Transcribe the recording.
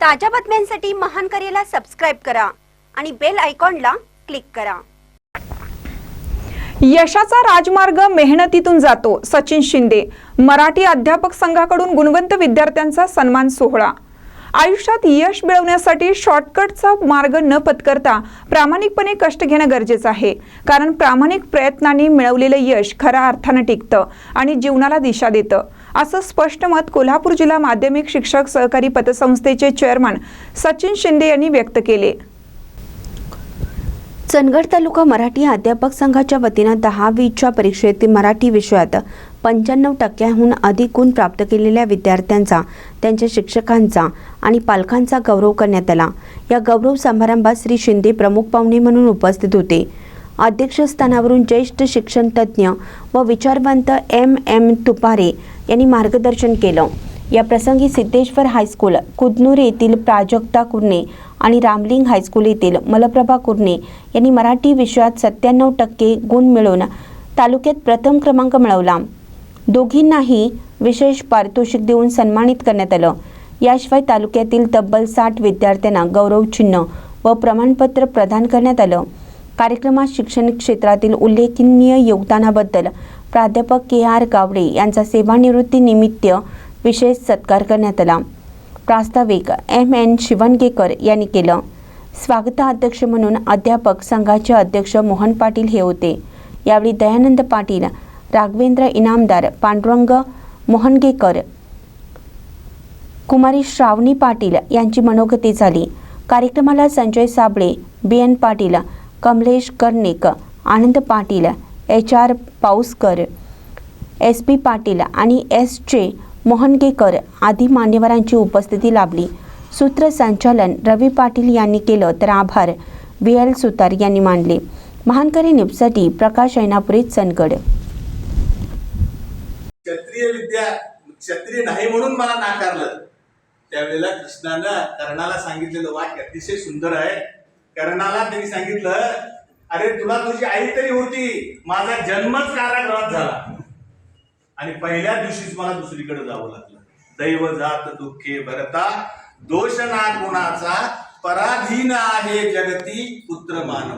ताज्या बातम्यांसाठी महान करेला सबस्क्राईब करा आणि बेल आयकॉनला क्लिक करा. यशाचा राजमार्ग मेहनतीतून जातो सचिन शिंदे. मराठी अध्यापक संघाकडून गुणवंत विद्यार्थ्यांचा सन्मान सोहळा. आयुष्यात यश मिळवण्यासाठी शॉर्टकटचा मार्ग न पत्करता प्रामाणिकपणे कष्ट घेणं गरजेचं आहे. कारण प्रामाणिक प्रयत्नांनी मिळवलेलं यश खऱ्या अर्थानं टिकतं आणि जीवनाला दिशा देतं. असं स्पष्ट मत कोल्हापूर जिल्हा माध्यमिक शिक्षक सहकारी पतसंस्थेचे चेअरमन सचिन शिंदे यांनी व्यक्त केले. चंदगड तालुका मराठी अध्यापक संघाच्या वतीनं दहावीच्या परीक्षेतील मराठी विषयात पंच्याण्णव टक्क्याहून अधिक गुण प्राप्त केलेल्या विद्यार्थ्यांचा त्यांच्या शिक्षकांचा आणि पालकांचा गौरव करण्यात आला. या गौरव समारंभात श्री शिंदे प्रमुख पाहुणे म्हणून उपस्थित होते. अध्यक्षस्थानावरून ज्येष्ठ शिक्षणतज्ज्ञ व विचारवंत एम एम तुपारे यांनी मार्गदर्शन केलं. या प्रसंगी सिद्धेश्वर हायस्कूल कुदनूर येथील प्राजक्ता कुर्णे आणि रामलिंग हायस्कूल येथील मलप्रभा कुर्णे यांनी मराठी विषयात सत्त्याण्णव टक्के गुण मिळवून तालुक्यात प्रथम क्रमांक मिळवला. दोघींनाही विशेष पारितोषिक देऊन सन्मानित करण्यात आलं. याशिवाय तालुक्यातील तब्बल साठ विद्यार्थ्यांना गौरवचिन्ह व प्रमाणपत्र प्रदान करण्यात आलं. कार्यक्रमात शिक्षण क्षेत्रातील उल्लेखनीय योगदानाबद्दल प्राध्यापक के आर गावडे यांचा सेवानिवृत्तीनिमित्त विशेष सत्कार करण्यात आला. प्रास्ताविक एम एन शिवणगेकर यांनी केलं. स्वागताध्यक्ष म्हणून अध्यापक संघाचे अध्यक्ष मोहन पाटील हे होते. यावेळी दयानंद पाटील राघवेंद्र इनामदार पांडुरंग मोहनगेकर कुमारी श्रावणी पाटील यांची मनोगती झाली. कार्यक्रमाला Sanjay Sable B N Patil Kamlesh Karnik Anand Patil H R Pauskar S P Patil आणि एस जे मोहनगेकर आदी मान्यवरांची उपस्थिती लाभली. सूत्रसंचालन रवी पाटील यांनी केलं तर आभार. व्ही एल सुतार यांनी मानले. महानकरी निपसाठी प्रकाश ऐनापुरी चंदगड. क्षत्रिय विद्या क्षत्रिय नाही म्हणून मला नाकारलं. त्यावेळेला कृष्णानं कर्णाला सांगितलेलं वाक्य अतिशय सुंदर आहे. कर्णाला त्यांनी सांगितलं अरे तुला तुझी आई तरी होती. माझा जन्मच कारागृहात झाला. आणि पहिल्या दिवशीच मला दुसरीकडे जावं लागलं. दैव जात दुःखे भरता दोष ना गुणाचा पराधीन आहे जगती पुत्र मानव